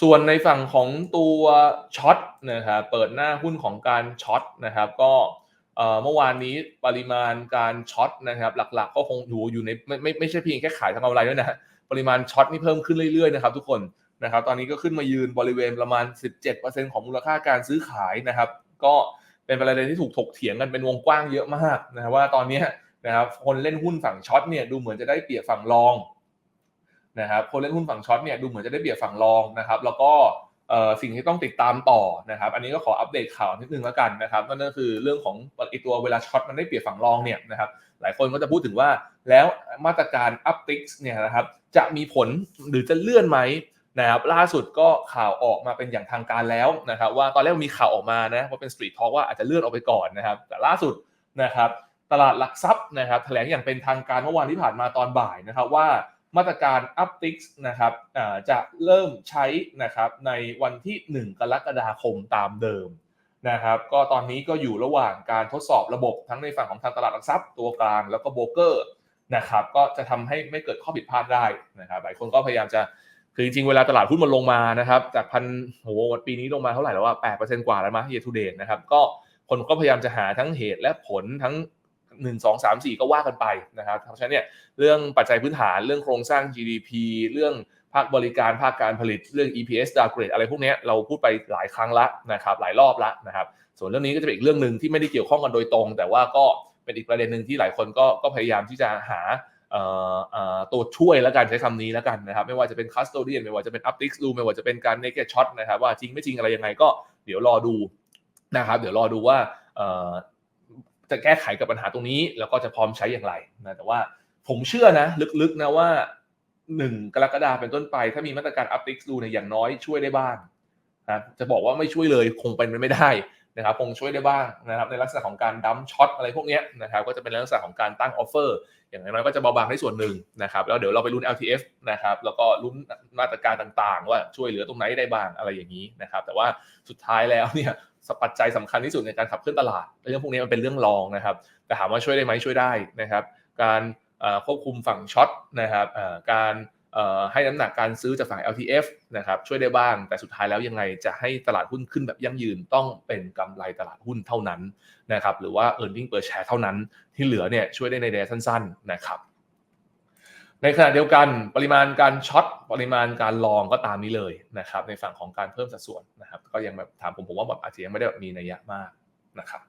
ส่วนในฝั่งของตัวช็อตนะครับเปิดหน้าหุ้นของการช็อตนะครับ ก็เมื่อวานนี้ปริมาณการช็อตนะครับ หลักๆ ก็คงอยู่อยู่ในไม่ไม่ไม่ใช่เพียงแค่ขายทางกำไรด้วยนะปริมาณช็อตนี่เพิ่มขึ้นเรื่อยๆนะครับ ทุกคนนะครับ ตอนนี้ก็ขึ้นมายืนบริเวณประมาณ 17%ของมูลค่าการซื้อขายนะครับ ก็เป็นประเด็นที่ถูกถกเถียงกันเป็นวงกว้างเยอะมากนะครับว่าตอนนี้นะครับคนเล่นหุ้นฝั่งช็อตเนี่ยดูเหมือนจะได้เปรียบฝั่งรอง นะครับคนเล่นหุ้นฝั่งช็อตเนี่ยดูเหมือนจะได้เปรียบฝั่งรองนะครับ แล้วก็สิ่งที่ต้องติดตามต่อนะครับ อันนี้ก็ขออัปเดตข่าวนิดนึงแล้วกันนะครับนั่นก็คือเรื่องของไอตัวเวลาช็อตมันได้เปรียบฝั่งรองเนี่ยนะครับ หลายคนก็จะพูดถึงว่าแล้วมาตรการอัพติกเนี่ยนะครับจะมีผลหรือจะเลื่อนไหมนะครับล่าสุดก็ข่าวออกมาเป็นอย่างทางการแล้วนะครับ ว่าตอนแรกมีข่าวออกมานะว่าเป็นสตรีททอ l k ว่าอาจจะเลื่อนออกไปก่อนนะครับ แต่ล่าสุดนะครับ ตลาดหลักทรัพย์นะครับแถลงอย่างเป็นทางการเมื่อวานที่ผ่านมาตอนบ่ายนะครับว่า มาตรการ u p t i x นะครับจะเริ่มใช้นะครับในวันที่ 1 กรกฎาคมตามเดิมนะครับก็ตอนนี้ก็อยู่ระหว่างการทดสอบระบบทั้งในฝั่งของทางตลาดหลักทรัพย์ตัวกลางแล้วก็โบรกเกอร์นะครับก็จะทำให้ไม่เกิดข้อผิดพลาดได้นะครับหลายคนก็พยายามจะคือจริงๆ เวลาตลาดหุ้นมันลงมานะครับจากพันโหปีนี้ลงมาเท่าไหร่แล้วว่า8%กว่าแล้วมั้ย year to date นะครับก็คนก็พยายามจะหาทั้งเหตุและผลทั้ง 1 2 3 4 ก็ว่ากันไปนะครับเพราะฉะนั้นเนี่ยเรื่องปัจจัยพื้นฐานเรื่องโครงสร้าง GDP เรื่องภาคบริการภาคการผลิตเรื่อง EPS downgrade อะไรพวกนี้เราพูดไปหลายครั้งละนะครับหลายรอบละนะครับส่วนเรื่องนี้ก็จะเป็นอีกเรื่องหนึ่งที่ไม่ได้เกี่ยวข้องกันโดยตรง แต่ว่าก็เป็นอีกประเด็นหนึ่งที่หลายคนก็ก็พยายามที่จะหาตัวช่วยแล้วกันใช้คำนี้แล้วกันนะครับไม่ว่าจะเป็น custodian ไม่ว่าจะเป็น uptick rule ไม่ว่าจะเป็นการ naked shot นะครับว่าจริงไม่จริงอะไรยังไงก็เดี๋ยวรอดูนะครับเดี๋ยวรอดูว่า จะแก้ไขกับปัญหาตรงนี้ แล้วก็จะพร้อมใช้อย่างไรนะแต่ว่าผมเชื่อนะลึกๆนะว่า1กรกฎาเป็นต้นไป ถ้ามีมาตรการอัพติกดูเนี่ยอย่างน้อยช่วยได้บ้างนะจะบอกว่าไม่ช่วยเลยคงเป็นไปไม่ได้ นะครับคงช่วยได้บ้างนะครับในลักษณะของการดัมช็อตอะไรพวกนี้นะครับก็จะเป็นลักษณะของการตั้งออฟเฟอร์อย่างน้อยก็จะเบาบางได้ส่วนหนึ่งนะครับแล้วเดี๋ยวเราไปลุ้น LTF นะครับแล้วก็ลุ้นมาตรการต่างๆ ว่าช่วยเหลือตรงไหนได้บ้างอะไรอย่างนี้นะครับแต่ว่าสุดท้ายแล้วเนี่ยปัจจัยสำคัญที่สุดในการขับเคลื่อนตลาดเรื่องพวกนี้มันเป็นเรื่องรองนะครับแต่ถามว่าช่วยได้ไหมช่วยได้นะครับการควบคุมฝั่งช็อตนะครับการ ให้น้ำหนักการซื้อจากฝั่ง LTF นะครับช่วยได้บ้าง แต่สุดท้ายแล้วยังไงจะให้ตลาดหุ้นขึ้นแบบยั่งยืนต้องเป็นกำไรตลาดหุ้นเท่านั้นนะครับหรือว่า e a r n i n g per share เท่านั้นที่เหลือเนี่ยช่วยได้ในระยะสั้น ๆนะครับ ในขณะเดียวกันปริมาณการช็อตปริมาณการลองก็ตามนี้เลยนะครับในฝั่งของการเพิ่มสัดส่วนนะครับก็ยังแบบถามผมผมว่าแบบอาจจะยังไม่ได้แบบมีนัยยะมากนะครับ